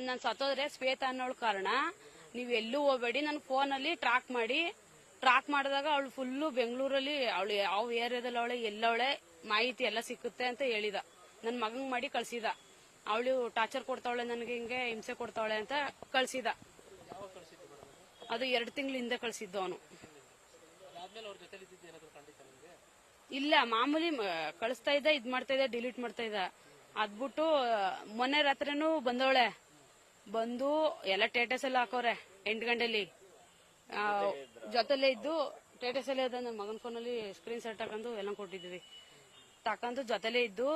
ನಾನು ಸತ್ತೋದ್ರೆ ಶ್ವೇತ ಅನ್ನೋಳ ಕಾರಣ. ನೀವ್ ಎಲ್ಲೂ ಹೋಗ್ಬೇಡಿ, ನನ್ ಫೋನಲ್ಲಿ ಟ್ರಾಕ್ ಮಾಡಿ. ಟ್ರಾಕ್ ಮಾಡಿದಾಗ ಅವಳು ಫುಲ್ಲು ಬೆಂಗಳೂರಲ್ಲಿ, ಅವಳು ಯಾವ ಏರಿಯಾದಲ್ಲಿ ಅವಳೆ, ಎಲ್ಲವಳೆ, ಮಾಹಿತಿ ಎಲ್ಲ ಸಿಕ್ಕುತ್ತೆ ಅಂತ ಹೇಳಿದ. ನನ್ ಮಗಂಗ್ ಮಾಡಿ ಕಳ್ಸಿದ. ಅವಳು ಟಾರ್ಚರ್ ಕೊಡ್ತಾವಳೆ ನನಗೆ ಹಿಂಗೆ, ಹಿಂಸೆ ಕೊಡ್ತಾವಳೆ ಅಂತ ಕಳ್ಸಿದ. ಅದು ಎರಡು ತಿಂಗಳ ಹಿಂದೆ ಕಳ್ಸಿದ್ದು ಅವನು. ಇಲ್ಲ, ಮಾಮೂಲಿ ಕಳಿಸ್ತಾ ಇದ್ದ, ಇದ್ ಮಾಡ್ತಾ ಇದ್ದ, ಡಿಲೀಟ್ ಮಾಡ್ತಾ ಇದ್ದ. ಅದ್ಬಿಟ್ಟು, ಮೊನ್ನೆ ರಾತ್ರಿನೂ ಬಂದವಳೆ. ಬಂದು ಎಲ್ಲ ಟೇಟಸ್ ಎಲ್ಲ ಹಾಕೋರೆ, ಎಂಟು ಗಂಟೆಲಿ. ಜೊತೆಲೇ ಇದ್ದು ಟೇಟಸ್ ಎಲ್ಲ ಇದ್ದ ನನ್ನ ಮಗನ ಅಲ್ಲಿ ಸ್ಕ್ರೀನ್ ಶಾಟ್ ಹಾಕೊಂಡು ಎಲ್ಲ ಕೊಟ್ಟಿದ್ವಿ ತಕೊಂಡು ಜೊತೆಲೇ ಇದ್ದು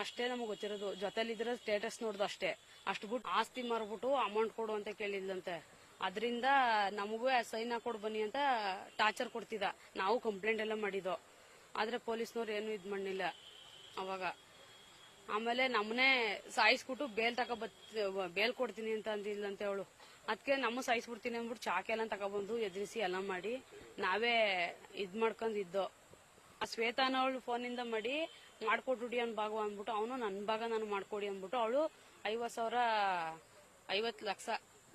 ಅಷ್ಟೇ ನಮಗೆ ಗೊತ್ತಿರೋದು. ಜೊತೆಲಿ ಇದ್ರೆ ಸ್ಟೇಟಸ್ ನೋಡ್ದು ಅಷ್ಟೇ. ಅಷ್ಟು ಬಿಟ್ಟು ಆಸ್ತಿ ಮಾರ್ಬಿಟ್ಟು ಅಮೌಂಟ್ ಕೊಡು ಅಂತ ಕೇಳಿದ್ಲಂತೆ. ಅದರಿಂದ ನಮಗೂ ಸೈನ್ ಹಾಕೊಡ್ ಬನ್ನಿ ಅಂತ ಟಾರ್ಚರ್ ಕೊಡ್ತಿದ್ದ ನಾವು ಕಂಪ್ಲೇಂಟ್ ಎಲ್ಲ ಮಾಡಿದ್ದು. ಆದ್ರೆ ಪೊಲೀಸ್ನವ್ರು ಏನು ಇದ್ ಮಾಡಲಿಲ್ಲ. ಅವಾಗ. ಆಮೇಲೆ ನಮ್ಮನೆ ಸಾಯಿಸ್ಬಿಟ್ಟು ಬೇಲ್ ತಕ ಬೇಲ್ ಕೊಡ್ತೀನಿ ಅಂತ ಅಂದಿಲ್ಲಂತೆ ಅವಳು. ಅದಕ್ಕೆ ನಮ್ಮ ಸಾಯಿಸ್ಬಿಡ್ತೀನಿ ಅಂದ್ಬಿಟ್ಟು ಚಾಕೆಲ್ಲ ತಗೊಬಂದು ಎದುರಿಸಿ ಎಲ್ಲ ಮಾಡಿ ನಾವೇ ಇದ್ ಮಾಡ್ಕೊಂಡಿದ್ದೋ ಆ ಶ್ವೇತಾನ ಅವಳು ಫೋನಿಂದ ಮಾಡಿ ಮಾಡ್ಕೊಟ್ಬಿಡಿ ಅನ್ ಭಾಗ ಅಂದ್ಬಿಟ್ಟು ಅವನು ನನ್ನ ಭಾಗ ನಾನು ಮಾಡ್ಕೊಡಿ ಅಂದ್ಬಿಟ್ಟು ಅವಳು ಐವತ್ ಸಾವಿರ, ಐವತ್ ಲಕ್ಷ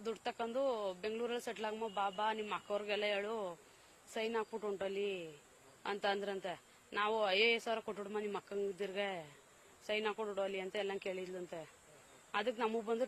ದುಡ್ಡು ತಕೊಂಡು ಬೆಂಗಳೂರಲ್ಲಿ ಸೆಟ್ಲ್ ಆಗಮ್ಮ ಬಾಬಾ ನಿಮ್ಮ ಅಕ್ಕವ್ರಿಗೆಲ್ಲ ಹೇಳು, ಸೈನ್ ಹಾಕ್ಬಿಟ್ಟು ಉಂಟಲ್ಲಿ ಅಂತ ಅಂದ್ರಂತೆ. ನಾವು ಐವತ್ತು ಸಾವಿರ ಕೊಟ್ಬಿಡಮ್ಮ ನಿಮ್ಮ ಅಕ್ಕಂದಿರ್ಗೆ ಸೈನ್ ಹಾಕೊಂಡು ಅಲ್ಲಿ ಅಂತ ಎಲ್ಲ ಕೇಳಿದ್ಲಂತೆ. ಅದಕ್ಕೆ ನಮಗ್ ಬಂದು